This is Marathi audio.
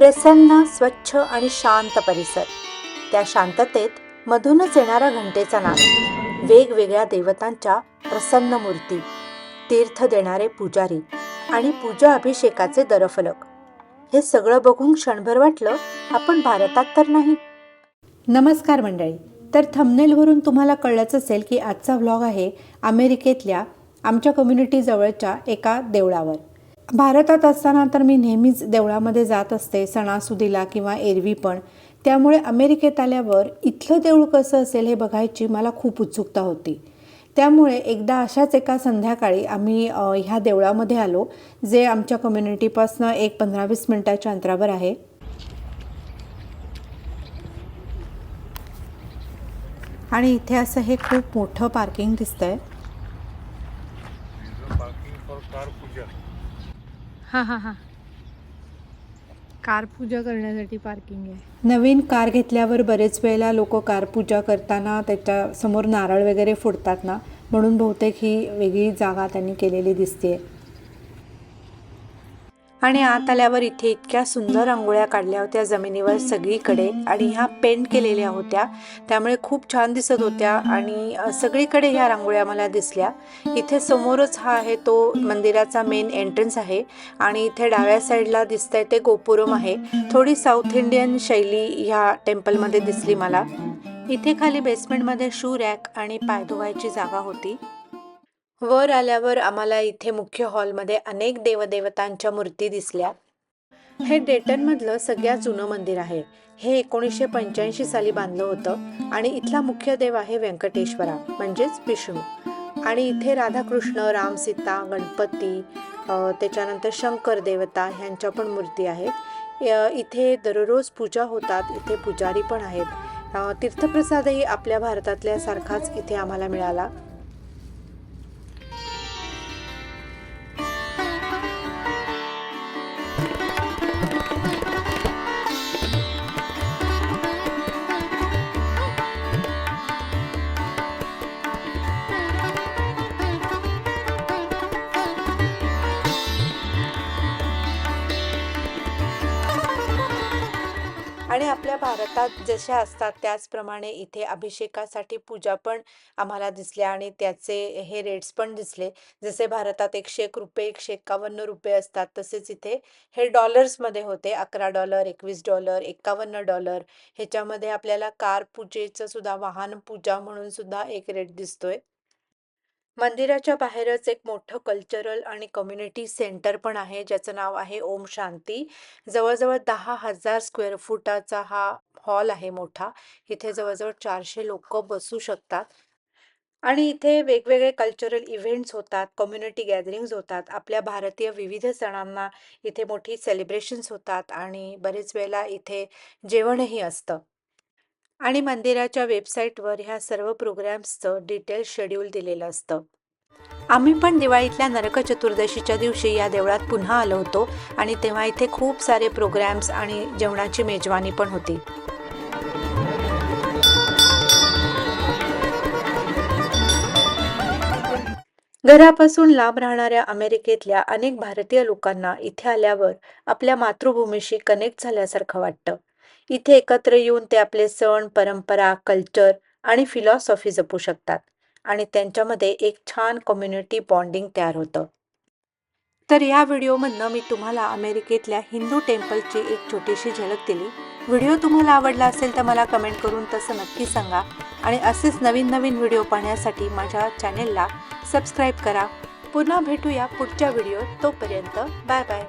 प्रसन्न स्वच्छ आणि शांत परिसर. त्या शांततेत मधूनच येणारा घंटेचा नाद. वेगवेगळ्या देवतांच्या प्रसन्न मूर्ती तीर्थ देणारे पुजारी आणि पूजा अभिषेकाचे दरफलक. हे सगळं बघून क्षणभर वाटलं आपण भारतात तर नाही. नमस्कार मंडळी. तर थंबनेलवरून तुम्हाला कळलंच असेल की आजचा व्लॉग आहे अमेरिकेतल्या आमच्या कम्युनिटीजवळच्या एका देवळावर. भारतात असताना तर मी नेहमीच देवळामध्ये जात असते सणासुदीला किंवा एरवी पण. त्यामुळे अमेरिकेत आल्यावर इथलं देऊळ कसं असेल हे बघायची मला खूप उत्सुकता होती. त्यामुळे एकदा अशाच एका संध्याकाळी आम्ही ह्या देवळामध्ये आलो जे आमच्या कम्युनिटीपासनं एक पंधरा वीस मिनटाच्या अंतरावर आहे. आणि इथे असं हे खूप मोठं पार्किंग दिसतंय पार्किंग फॉर कार पूजा हां हां हां. कार पूजा करण्यासाठी पार्किंग आहे. नवीन कार घेतल्यावर बरेच वेळेला लोक कार पूजा करताना त्याच्यासमोर नारळ वगैरे फोडतात ना म्हणून बहुतेक ही वेगळी जागा त्यांनी केलेली दिसते आणि आत आल्यावर इथे इतक्या सुंदर रांगोळ्या काढल्या होत्या जमिनीवर सगळीकडे. आणि ह्या पेंट केलेल्या होत्या. त्यामुळे खूप छान दिसत होत्या. आणि सगळीकडे ह्या रांगोळ्या मला दिसल्या. इथे समोरच हा आहे तो मंदिराचा मेन एंट्रन्स आहे. आणि इथे डाव्या साईडला दिसतंय ते गोपुरम आहे. थोडी साऊथ इंडियन शैली ह्या टेम्पलमध्ये दिसली मला. इथे खाली बेसमेंटमध्ये शू रॅक आणि पाय धुवायची जागा होती. वर आल्यावर आम्हाला इथे मुख्य हॉलमध्ये अनेक देवदेवतांच्या मूर्ती दिसल्या. हे डेटनमधलं सगळ्यात जुनं मंदिर आहे. हे एकोणीसशे पंच्याऐंशी साली बांधलं होतं आणि इथला मुख्य देव आहे व्यंकटेश्वरा म्हणजेच विष्णू. आणि इथे राधाकृष्ण राम सीता गणपती त्याच्यानंतर शंकर देवता ह्यांच्या पण मूर्ती आहेत. इथे दररोज पूजा होतात इथे पुजारी पण आहेत. तीर्थप्रसादही आपल्या भारतातल्या सारखाच इथे आम्हाला मिळाला. आणि आपल्या भारतात जशा असतात त्याचप्रमाणे इथे अभिषेकासाठी पूजा पण आम्हाला दिसल्या आणि त्याचे हे रेट्स पण दिसले. जसे भारतात एकशे एक रुपये एकशे एक्कावन्न रुपये असतात तसेच इथे हे डॉलर्समध्ये होते. अकरा डॉलर एकवीस डॉलर एक्कावन्न डॉलर ह्याच्यामध्ये आपल्याला कार पूजेचं सुद्धा वाहन पूजा म्हणून सुद्धा एक रेट दिसतोय. मंदिराच्या बाहेरच एक मोठं कल्चरल आणि कम्युनिटी सेंटर पण आहे ज्याचं नाव आहे ओम शांती. जवळजवळ दहा हजार स्क्वेअर फुटाचा हा हॉल आहे मोठा. इथे जवळजवळ चारशे लोक बसू शकतात. आणि इथे वेगवेगळे कल्चरल इव्हेंट्स होतात कम्युनिटी गॅदरिंग्स होतात. आपल्या भारतीय विविध सणांना इथे मोठी सेलिब्रेशन्स होतात आणि बरेच वेळेला इथे जेवणही असतं. आणि मंदिराच्या वेबसाईटवर ह्या सर्व प्रोग्रॅम्सचं डिटेल शेड्यूल दिलेलं असतं. आम्ही पण दिवाळीतल्या नरक चतुर्दशीच्या दिवशी या देवळात पुन्हा आलो होतो आणि तेव्हा इथे खूप सारे प्रोग्रॅम्स आणि जेवणाची मेजवानी पण होती. घरापासून लांब राहणाऱ्या अमेरिकेतल्या अनेक भारतीय लोकांना इथे आल्यावर आपल्या मातृभूमीशी कनेक्ट झाल्यासारखं वाटतं. इथे एकत्र येऊन ते आपले सण परंपरा कल्चर आणि फिलॉसॉफी जपू शकतात आणि त्यांच्यामध्ये एक छान कम्युनिटी बॉन्डिंग तयार होतं. तर या व्हिडिओमधनं मी तुम्हाला अमेरिकेतल्या हिंदू टेम्पलची एक छोटीशी झलक दिली. व्हिडिओ तुम्हाला आवडला असेल तर मला कमेंट करून तसं नक्की सांगा आणि असेच नवीन नवीन व्हिडिओ पाहण्यासाठी माझ्या चॅनेलला सबस्क्राईब करा. पुन्हा भेटूया पुढच्या व्हिडिओत. तोपर्यंत बाय बाय